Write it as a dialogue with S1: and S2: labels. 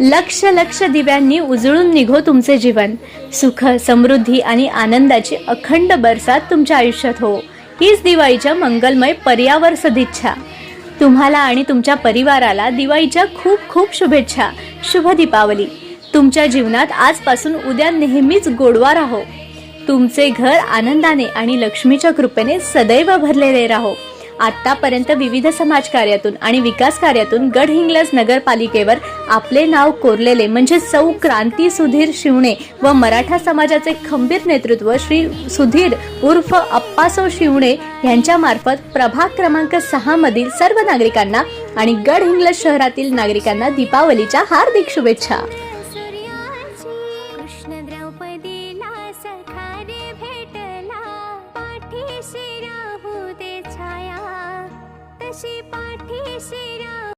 S1: लक्ष लक्ष दिव्यांनी उजळून निघो तुमचे जीवन. सुख समृद्धी आणि आनंदाची अखंड बरसात तुमच्या आयुष्यात हो. हीच दिवाळीच्या मंगलमय पर्यावर सदिच्छा तुम्हाला आणि तुमच्या परिवाराला दिवाळीच्या खूप खूप शुभेच्छा. शुभ दीपावली. तुमच्या जीवनात आजपासून उद्या नेहमीच गोडवा राहो तुमचे घर आनंदाने आणि लक्ष्मीच्या कृपेने सदैव भरलेले राहो. आतापर्यंत विविध समाजकार्यातून आणि विकास कार्यातून गडहिंग्लज नगरपालिकेवर आपले नाव कोरलेले म्हणजे सौ क्रांती सुधीर शिवणे व मराठा समाजाचे खंबीर नेतृत्व श्री सुधीर उर्फ अप्पासो शिवणे यांच्या मार्फत प्रभाग क्रमांक सहा मधील सर्व नागरिकांना आणि गडहिंग्लज शहरातील नागरिकांना दीपावलीच्या हार्दिक शुभेच्छा.
S2: भेटला पाठी द्रौपदीला पाठीशी पाठीशी